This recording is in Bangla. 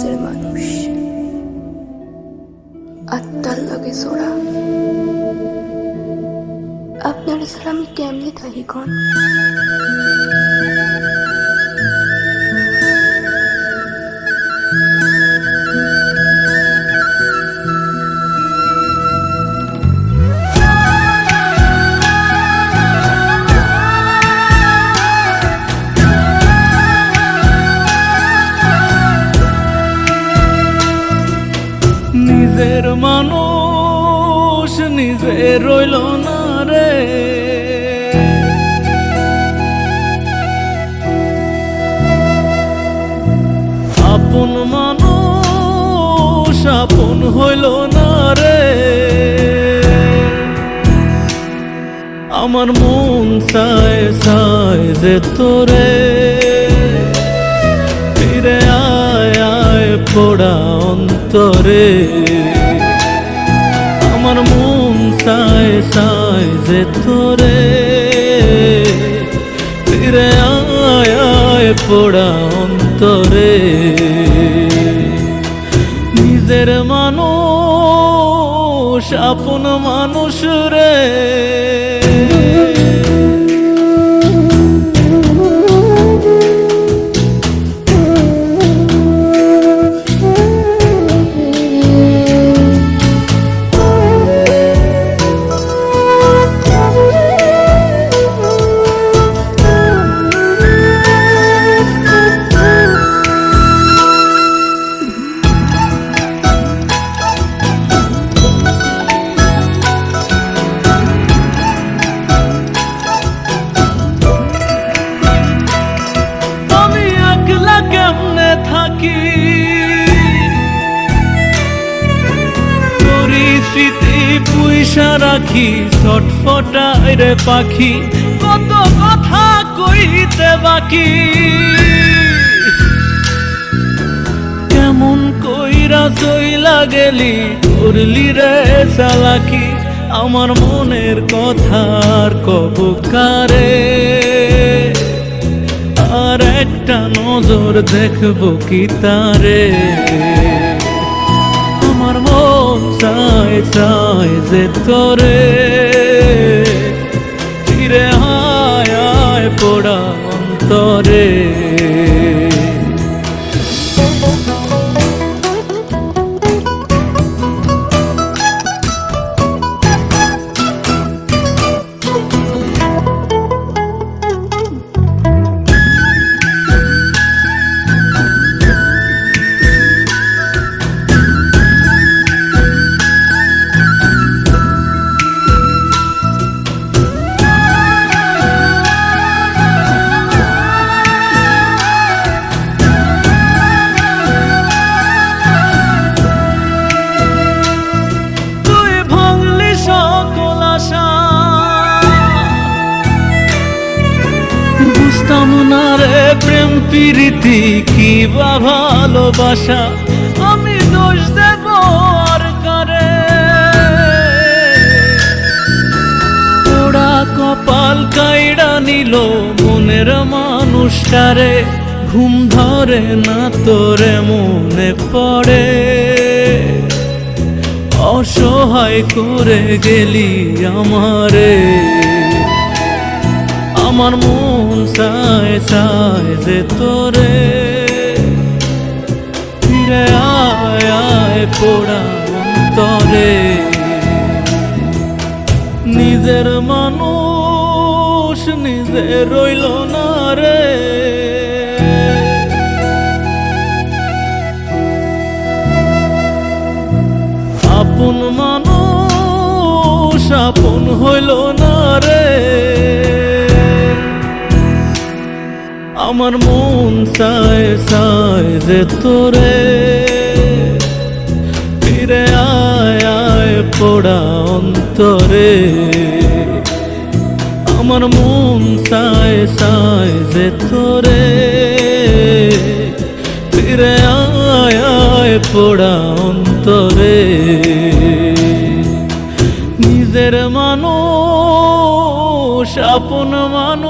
নিজের মানুষ আত্মার লাগে জোড়া আপনার ছাড়া আমি কেমনে থাকি রইল না রে। আপন মানুষ আপন হইল না রে। আমার মন চায় চায় যে তোরে। ফিরে আয় আয় পোড়া অন্তরে। আমার মন চায় যে তোরে ফিরে আয় আয় পোড়া অন্তরে। নিজের মানুষ আপন মানুষ রে। থাকি পরিস্থিতি পুইসা রাখি, ছটফটায় রে পাখি, কত কথা কইতে বাকি। কেমন কইরা চইলা গেলি, করলি রে চালাকি, আমার মনের কথার কবুকারে একটা নজর দেখব কি তারে? আমার মন চায় চায় যে তোরে। প্রীতি কি বা ভালোবাসা? আমি দোষ দেব আর কারে? ওরা কপাল কাইড়া নিল মনের মানুষটারে। ঘুম ধরে না তোরে মনে পড়ে। অসহায় করে গেলি আমারে। আমার মন চায় চায় যে তোরে। ফিরে আয় আয় পোড়া অন্তরে। নিজের মানুষ নিজে রইল না রে। আপন মানুষ, আপন আমার মন চায় চায় যে তোরে। ফিরে আয় আয় পোড়া অন্তরে। আমার মন চায় চায় যে তোরে। ফিরে আয় আয় পোড়া অন্তরে। নিজের মানুষ, আপন মানুষ।